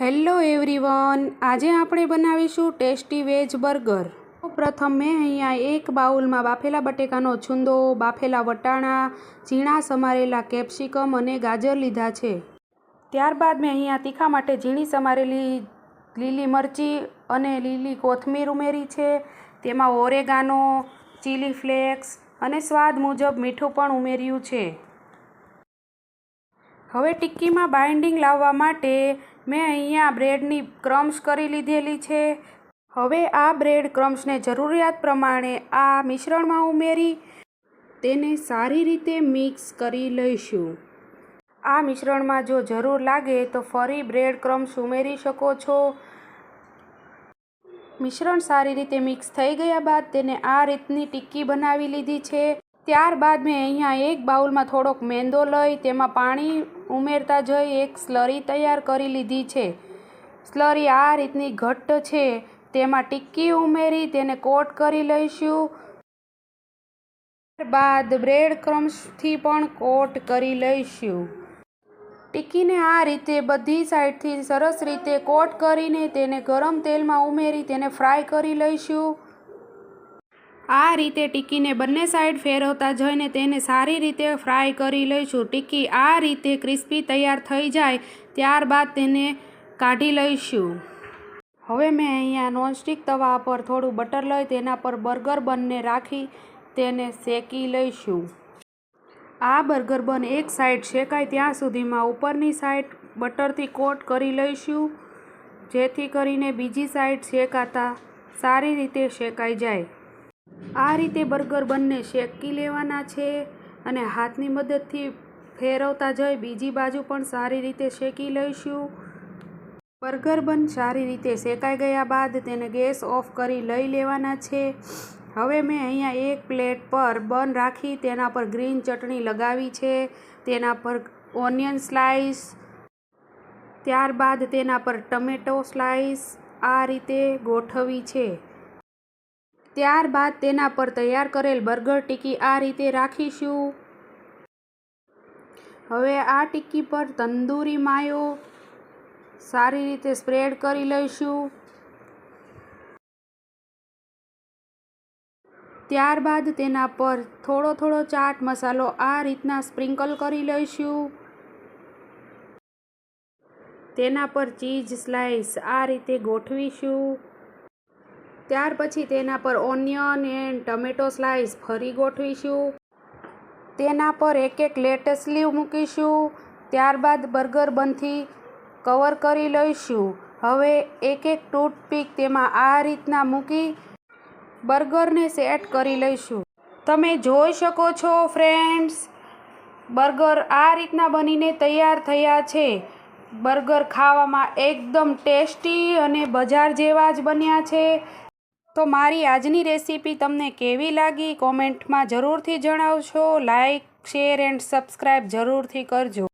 Hello everyone, આજે આપણે બનાવીશું ટેસ્ટી વેજ બર્ગર. પ્રથમ મેં અહીંયા એક બાઉલમાં બાફેલા બટેકાનો છુંદો, બાફેલા વટાણા, ઝીણા સમારેલા કેપ્સિકમ અને ગાજર લીધા છે. ત્યારબાદ મેં અહીંયા તીખા માટે ઝીણી સમારેલી લીલી મરચી અને લીલી કોથમીર ઉમેરી છે. તેમાં ઓરેગાનો, ચીલી ફ્લેક્સ અને સ્વાદ મુજબ મીઠું પણ ઉમેર્યું છે. હવે ટિક્કીમાં બાઇન્ડિંગ લાવવા માટે મેં અહીંયા બ્રેડની ક્રમ્સ કરી લીધેલી છે. હવે આ બ્રેડ ક્રમ્સને જરૂરિયાત પ્રમાણે આ મિશ્રણમાં ઉમેરી તેને સારી રીતે મિક્સ કરી લઈશું. આ મિશ્રણમાં જો જરૂર લાગે તો ફરી બ્રેડ ક્રમ્સ ઉમેરી શકો છો. મિશ્રણ સારી રીતે મિક્સ થઈ ગયા બાદ તેને આ રીતની ટિક્કી બનાવી લીધી છે. ત્યારબાદ મેં અહીંયા એક બાઉલમાં થોડોક મેંદો લઈ તેમાં પાણી ઉમેરતા જઈ એક સ્લરી તૈયાર કરી લીધી છે. સ્લરી આ રીતની ઘટ્ટ છે, તેમાં ટિક્કી ઉમેરી તેને કોટ કરી લઈશું. ત્યારબાદ બ્રેડ ક્રમ્સથી પણ કોટ કરી લઈશું. ટિક્કીને આ રીતે બધી સાઈડથી સરસ રીતે કોટ કરીને તેને ગરમ તેલમાં ઉમેરી તેને ફ્રાય કરી લઈશું. આ રીતે ટિક્કીને બંને સાઈડ ફેરવતા જઈને તેને સારી રીતે ફ્રાય કરી લઈશું. ટિક્કી આ રીતે ક્રિસ્પી તૈયાર થઈ જાય ત્યારબાદ તેને કાઢી લઈશું. હવે મેં અહીંયા નોનસ્ટિક તવા પર થોડું બટર લઈ તેના પર બર્ગર બનને રાખી તેને શેકી લઈશું. આ બર્ગર બન એક સાઈડ શેકાય ત્યાં સુધીમાં ઉપરની સાઈડ બટરથી કોટ કરી લઈશું, જેથી કરીને બીજી સાઈડ શેકાતા સારી રીતે શેકાઈ જાય. આ રીતે બર્ગર બંને શેકી લેવાના છે અને હાથની મદદથી ફેરવતા જઈ બીજી બાજુ પણ સારી રીતે શેકી લઈશું. બર્ગર બન સારી રીતે શેકાઈ ગયા બાદ તેને ગેસ ઓફ કરી લઈ લેવાના છે. હવે મેં અહીંયા એક પ્લેટ પર બન રાખી તેના પર ગ્રીન ચટણી લગાવી છે. તેના પર ઓનિયન સ્લાઈસ, ત્યારબાદ તેના પર ટમેટો સ્લાઈસ આ રીતે ગોઠવી છે. ત્યારબાદ તેના પર તૈયાર કરેલ બર્ગર ટિક્કી આ રીતે રાખીશું. હવે આ ટિક્કી પર તંદૂરી માયો સારી રીતે સ્પ્રેડ કરી લઈશું. ત્યારબાદ તેના પર થોડો થોડો ચાટ મસાલો આ રીતના સ્પ્રિંકલ કરી લઈશું. તેના પર ચીઝ સ્લાઈસ આ રીતે ગોઠવીશું. ત્યાર પછી તેના પર ઓનિયન એન્ડ ટમેટો સ્લાઈસ ફરી ગોઠવીશું. તેના પર એક એક લેટેસ્ટ લીવ મૂકીશું. ત્યારબાદ બર્ગર બનથી કવર કરી લઈશું. હવે એક એક ટૂથપીક તેમાં આ રીતના મૂકી બર્ગરને સેટ કરી લઈશું. તમે જોઈ શકો છો ફ્રેન્ડ્સ, બર્ગર આ રીતના બનીને તૈયાર થયા છે. બર્ગર ખાવામાં એકદમ ટેસ્ટી અને બજાર જેવા જ બન્યા છે. તો મારી આજની રેસીપી તમને કેવી લાગી? કોમેન્ટમાં જરૂરથી જણાવશો લાઇક શેર એન્ડ સબસ્ક્રાઈબ જરૂરથી કરજો.